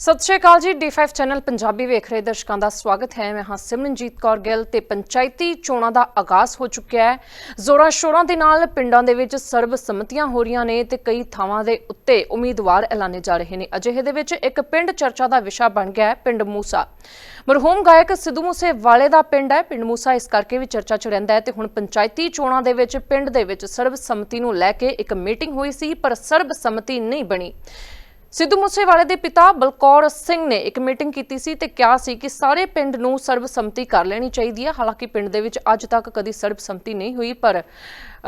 ਸਤਿ ਸ਼੍ਰੀ ਅਕਾਲ ਜੀ D5 channel Punjabi ਵੇਖ ਰਹੇ ਦਰਸ਼ਕਾਂ ਦਾ ਸਵਾਗਤ ਹੈ। ਮੈਂ ਹਾਂ ਸਿਮਰਨਜੀਤ ਕੌਰ ਗਿੱਲ ਤੇ ਪੰਚਾਇਤੀ ਚੋਣਾਂ ਦਾ ਆਗਾਜ਼ ਹੋ ਚੁੱਕਿਆ ਹੈ। ਜ਼ੋਰਾਂ ਸ਼ੋਰਾਂ ਦੇ ਨਾਲ ਪਿੰਡਾਂ ਦੇ ਵਿੱਚ ਸਰਬ ਸੰਮਤੀਆਂ ਹੋ ਰਹੀਆਂ ਨੇ ਤੇ ਕਈ ਥਾਵਾਂ ਦੇ ਉੱਤੇ ਉਮੀਦਵਾਰ ਐਲਾਨੇ ਜਾ ਰਹੇ ਨੇ। ਅਜਿਹੇ ਦੇ ਵਿੱਚ ਇੱਕ ਪਿੰਡ ਚਰਚਾ ਦਾ ਵਿਸ਼ਾ ਬਣ ਗਿਆ ਹੈ, ਪਿੰਡ ਮੂਸਾ। ਮਰਹੂਮ ਗਾਇਕ ਸਿੱਧੂ ਮੂਸੇ ਵਾਲੇ ਦਾ ਪਿੰਡ ਹੈ। ਪਿੰਡ ਮੂਸਾ ਇਸ ਕਰਕੇ ਵੀ ਚਰਚਾ 'ਚ ਰਹਿੰਦਾ ਹੈ ਤੇ ਹੁਣ ਪੰਚਾਇਤੀ ਚੋਣਾਂ ਦੇ ਵਿੱਚ ਪਿੰਡ ਦੇ ਵਿੱਚ ਸਰਬ ਸੰਮਤੀ ਨੂੰ ਲੈ ਕੇ ਇੱਕ ਮੀਟਿੰਗ ਹੋਈ ਸੀ, ਪਰ ਸਰਬ ਸੰਮਤੀ ਨਹੀਂ ਬਣੀ। ਸਿੱਧੂ ਮੂਸੇਵਾਲੇ ਦੇ ਪਿਤਾ ਬਲਕੌਰ ਸਿੰਘ ਨੇ ਇੱਕ ਮੀਟਿੰਗ ਕੀਤੀ ਸੀ ਤੇ ਕਿਹਾ ਸੀ ਕਿ ਸਾਰੇ ਪਿੰਡ ਨੂੰ ਸਰਬਸੰਮਤੀ ਕਰ ਲੈਣੀ ਚਾਹੀਦੀ ਹੈ। ਹਾਲਾਂਕਿ ਪਿੰਡ ਦੇ ਵਿੱਚ ਅੱਜ ਤੱਕ ਕਦੀ ਸਰਬਸੰਮਤੀ ਨਹੀਂ ਹੋਈ, ਪਰ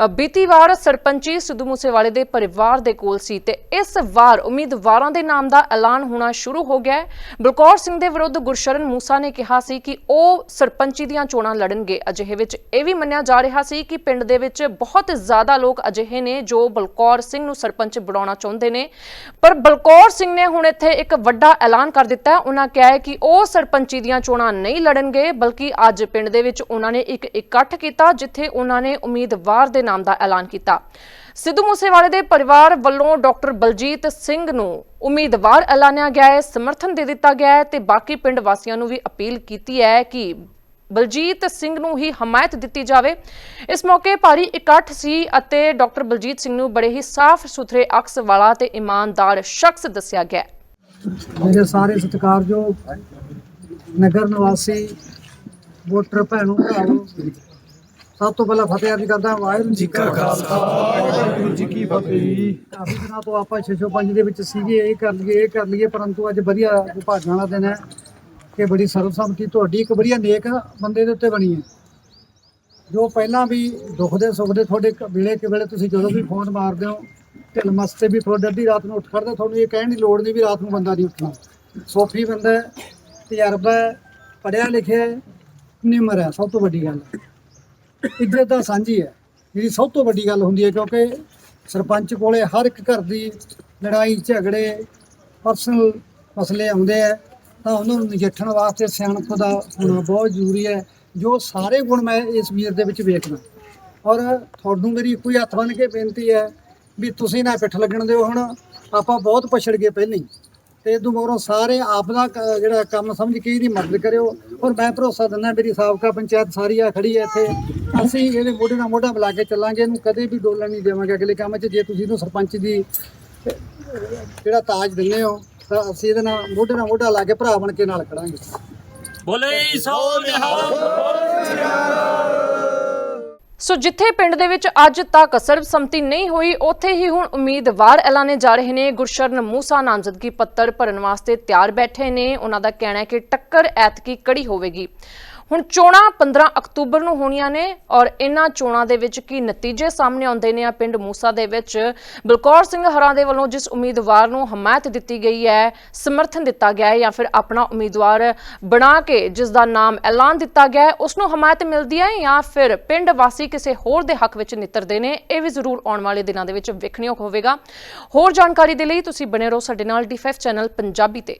ਬੀਤੀ ਵਾਰ ਸਰਪੰਚੀ ਸਿੱਧੂ ਮੂਸੇਵਾਲੇ ਦੇ ਪਰਿਵਾਰ ਦੇ ਕੋਲ ਸੀ ਤੇ ਇਸ ਵਾਰ ਉਮੀਦਵਾਰਾਂ ਦੇ ਨਾਮ ਦਾ ਐਲਾਨ ਹੋਣਾ ਸ਼ੁਰੂ ਹੋ ਗਿਆ ਹੈ। ਬਲਕੌਰ ਸਿੰਘ ਦੇ ਵਿਰੁੱਧ ਗੁਰਸ਼ਰਨ ਮੂਸਾ ਨੇ ਕਿਹਾ ਸੀ ਕਿ ਉਹ ਸਰਪੰਚੀ ਦੀਆਂ ਚੋਣਾਂ ਲੜਨਗੇ। ਅਜਿਹੇ ਵਿੱਚ ਇਹ ਵੀ ਮੰਨਿਆ ਜਾ ਰਿਹਾ ਸੀ ਕਿ ਪਿੰਡ ਦੇ ਵਿੱਚ ਬਹੁਤ ਜ਼ਿਆਦਾ ਲੋਕ ਅਜਿਹੇ ਨੇ ਜੋ ਬਲਕੌਰ ਸਿੰਘ ਨੂੰ ਸਰਪੰਚ ਬਣਾਉਣਾ ਚਾਹੁੰਦੇ ਨੇ। ਪਰ ਬਲਕੌਰ ਸਿੰਘ ਨੇ ਹੁਣ ਇੱਥੇ ਇੱਕ ਵੱਡਾ ਐਲਾਨ ਕਰ ਦਿੱਤਾ ਹੈ। ਉਹਨਾਂ ਕਿਹਾ ਹੈ ਕਿ ਉਹ ਸਰਪੰਚੀ ਦੀਆਂ ਚੋਣਾਂ ਨਹੀਂ ਲੜਨਗੇ, ਬਲਕਿ ਅੱਜ ਪਿੰਡ ਦੇ ਵਿੱਚ ਉਹਨਾਂ ਨੇ ਇੱਕ ਇਕੱਠ ਕੀਤਾ, ਜਿੱਥੇ ਉਹਨਾਂ ਨੇ ਉਮੀਦਵਾਰ ਦੇ ਨਾਮ ਦਾ ਐਲਾਨ ਕੀਤਾ। ਸਿੱਧੂ ਮੂਸੇਵਾਲੇ ਦੇ ਪਰਿਵਾਰ ਵੱਲੋਂ ਡਾਕਟਰ ਬਲਜੀਤ ਸਿੰਘ ਨੂੰ ਉਮੀਦਵਾਰ ਐਲਾਨਿਆ ਗਿਆ ਹੈ, ਸਮਰਥਨ ਦੇ ਦਿੱਤਾ ਗਿਆ ਹੈ ਤੇ ਬਾਕੀ ਪਿੰਡ ਵਾਸੀਆਂ ਨੂੰ ਵੀ ਅਪੀਲ ਕੀਤੀ ਹੈ ਕਿ ਬਲਜੀਤ ਸਿੰਘ ਨੂੰ ਹੀ ਹਮਾਇਤ ਦਿੱਤੀ ਜਾਵੇ। ਇਸ ਮੌਕੇ ਭਾਰੀ ਇਕੱਠ ਸੀ ਅਤੇ ਡਾਕਟਰ ਬਲਜੀਤ ਸਿੰਘ ਨੂੰ ਬੜੇ ਹੀ ਸਾਫ਼ ਸੁਥਰੇ ਅਕਸ ਵਾਲਾ ਤੇ ਇਮਾਨਦਾਰ ਸ਼ਖਸ ਦੱਸਿਆ ਗਿਆ। ਮੇਰੇ ਸਾਰੇ ਸਤਿਕਾਰਯੋਗ ਨਗਰ ਨਿਵਾਸੀ ਵੋਟਰ ਭੈਣੋ ਭਰਾਵੋ ਸਭ ਤੋਂ ਪਹਿਲਾਂ ਫਤਿਹ ਅਰਜ਼ ਕਰਦਾ ਵਾਹਿਗੁਰੂ ਜੀ ਕਾ ਖਾਲਸਾ। ਵਾਹਿਗੁਰੂ ਜੀ ਕੀ ਫਤਿਹ। ਕਾਫੀ ਦਿਨਾਂ ਤੋਂ ਆਪਾਂ 605 ਦੇ ਵਿੱਚ ਸੀਗੇ ਇਹ ਕਰ ਲਈਏ ਇਹ ਕਰ ਲਈਏ ਪਰੰਤੂ ਅੱਜ ਵਧੀਆ ਵਿਭਾਗਾਂ ਵਾਲਾ ਦਿਨ ਹੈ। ਕਿ ਬੜੀ ਸਰਬਸੰਮਤੀ ਤੁਹਾਡੀ ਇੱਕ ਵਧੀਆ ਨੇਕ ਬੰਦੇ ਦੇ ਉੱਤੇ ਬਣੀ ਹੈ। ਜੋ ਪਹਿਲਾਂ ਵੀ ਦੁੱਖ ਦੇ ਸੁੱਖ ਦੇ ਤੁਹਾਡੇ ਵੇਲੇ ਕਿ ਵੇਲੇ ਤੁਸੀਂ ਜਦੋਂ ਵੀ ਫੋਨ ਮਾਰਦੇ ਹੋ ਢਿੱਲ ਨਮਸਤੇ ਵੀ ਤੁਹਾਡੇ ਅੱਧੀ ਰਾਤ ਨੂੰ ਉੱਠ ਖੜਦਾ ਤੁਹਾਨੂੰ ਇਹ ਕਹਿਣ ਦੀ ਲੋੜ ਨਹੀਂ ਵੀ ਰਾਤ ਨੂੰ ਬੰਦਾ ਨਹੀਂ ਉੱਠਣਾ। ਸੋਫੀ ਬੰਦਾ ਤਜਰਬਾ ਹੈ, ਪੜ੍ਹਿਆ ਲਿਖਿਆ ਨਿਮਰ ਹੈ ਸਭ ਤੋਂ ਵੱਡੀ ਗੱਲ ਇੱਜ਼ਤ ਦਾ ਸਾਂਝੀ ਹੈ ਜਿਹੜੀ ਸਭ ਤੋਂ ਵੱਡੀ ਗੱਲ ਹੁੰਦੀ ਹੈ ਕਿਉਂਕਿ ਸਰਪੰਚ ਕੋਲੇ ਹਰ ਇੱਕ ਘਰ ਦੀ ਲੜਾਈ ਝਗੜੇ ਪਰਸਨਲ ਮਸਲੇ ਆਉਂਦੇ ਆ ਤਾਂ ਉਹਨਾਂ ਨੂੰ ਨਜਿੱਠਣ ਵਾਸਤੇ ਸਿਆਣਪ ਦਾ ਹੋਣਾ ਬਹੁਤ ਜ਼ਰੂਰੀ ਹੈ, ਜੋ ਸਾਰੇ ਗੁਣ ਮੈਂ ਇਸ ਵੀਰ ਦੇ ਵਿੱਚ ਵੇਖਦਾ। ਔਰ ਤੁਹਾਨੂੰ ਮੇਰੀ ਕੋਈ ਹੱਥ ਬੰਨ ਕੇ ਬੇਨਤੀ ਹੈ ਵੀ ਤੁਸੀਂ ਨਾ ਪਿੱਠ ਲੱਗਣ ਦਿਓ ਹੁਣ, ਆਪਾਂ ਬਹੁਤ ਪਛੜ ਗਏ ਪਹਿਲਾਂ ਹੀ। ਤੇ ਇਦੋਂ ਮਗਰੋਂ ਸਾਰੇ ਆਪ ਦਾ ਕ- ਜਿਹੜਾ ਕੰਮ ਸਮਝ ਕੇ ਇਹਦੀ ਮਦਦ ਕਰਿਓ। ਔਰ ਮੈਂ ਭਰੋਸਾ ਦਿੰਦਾ ਮੇਰੀ ਸਾਬਕਾ ਪੰਚਾਇਤ ਸਾਰੀ ਆ ਖੜੀ ਹੈ ਇੱਥੇ। ਅਸੀਂ ਇਹਦੇ ਮੋਢੇ ਨਾਲ ਮੋਢਾ ਮਿਲਾ ਕੇ ਚੱਲਾਂਗੇ, ਇਹਨੂੰ ਕਦੇ ਵੀ ਡੋਲਣ ਨਹੀਂ ਦੇਵਾਂਗੇ ਅਗਲੇ ਕੰਮ 'ਚ। ਜੇ ਤੁਸੀਂ ਇਹਨੂੰ ਸਰਪੰਚ ਦੀ ਜਿਹੜਾ ਤਾਜ ਦਿੰਦੇ ਹੋ ਤਾਂ ਅਸੀਂ ਇਹਦੇ ਨਾਲ ਮੋਢੇ ਨਾਲ ਮੋਢਾ ਲਾ ਕੇ ਭਰਾ ਬਣ ਕੇ ਨਾਲ ਖੜਾਂਗੇ। ਬੋਲੇ ਸੋ ਨਿਹਾਲ। ਸੋ ਜਿੱਥੇ ਪਿੰਡ ਦੇ ਵਿੱਚ ਅੱਜ ਤੱਕ ਸਰਬਸੰਮਤੀ ਨਹੀਂ ਹੋਈ ਉੱਥੇ ਹੀ ਹੁਣ ਉਮੀਦਵਾਰ ਐਲਾਨੇ ਜਾ ਰਹੇ ਨੇ। ਗੁਰਸ਼ਰਨ ਮੂਸਾ ਨਾਮਜ਼ਦਗੀ ਪੱਤਰ ਭਰਨ ਵਾਸਤੇ ਤਿਆਰ ਬੈਠੇ ਨੇ। ਉਹਨਾਂ ਦਾ ਕਹਿਣਾ ਹੈ ਕਿ ਟੱਕਰ ਐਤਕੀ ਕੜੀ ਹੋਵੇਗੀ। ਹੁਣ ਚੋਣਾਂ 15 ਅਕਤੂਬਰ ਨੂੰ ਹੋਣੀਆਂ ਨੇ ਔਰ ਇਹਨਾਂ ਚੋਣਾਂ ਦੇ ਵਿੱਚ ਕੀ ਨਤੀਜੇ ਸਾਹਮਣੇ ਆਉਂਦੇ ਨੇ ਆ ਪਿੰਡ ਮੂਸਾ ਦੇ ਵਿੱਚ। ਬਲਕੌਰ ਸਿੰਘ ਹਰਾਂ ਦੇ ਵੱਲੋਂ ਜਿਸ ਉਮੀਦਵਾਰ ਨੂੰ ਹਮਾਇਤ ਦਿੱਤੀ ਗਈ ਹੈ, ਸਮਰਥਨ ਦਿੱਤਾ ਗਿਆ ਹੈ ਜਾਂ ਫਿਰ ਆਪਣਾ ਉਮੀਦਵਾਰ ਬਣਾ ਕੇ ਜਿਸ ਦਾ ਨਾਮ ਐਲਾਨ ਦਿੱਤਾ ਗਿਆ ਹੈ, ਉਸ ਨੂੰ ਹਮਾਇਤ ਮਿਲਦੀ ਹੈ ਜਾਂ ਫਿਰ ਪਿੰਡ ਵਾਸੀ ਕਿਸੇ ਹੋਰ ਦੇ ਹੱਕ ਵਿੱਚ ਨਿੱਤਰਦੇ ਨੇ, ਇਹ ਵੀ ਜ਼ਰੂਰ ਆਉਣ ਵਾਲੇ ਦਿਨਾਂ ਦੇ ਵਿੱਚ ਵੇਖਣਯੋਗ ਹੋਵੇਗਾ। ਹੋਰ ਜਾਣਕਾਰੀ ਦੇ ਲਈ ਤੁਸੀਂ ਬਣੇ ਰਹੋ ਸਾਡੇ ਨਾਲ ਡੀ5 ਚੈਨਲ ਪੰਜਾਬੀ ਤੇ।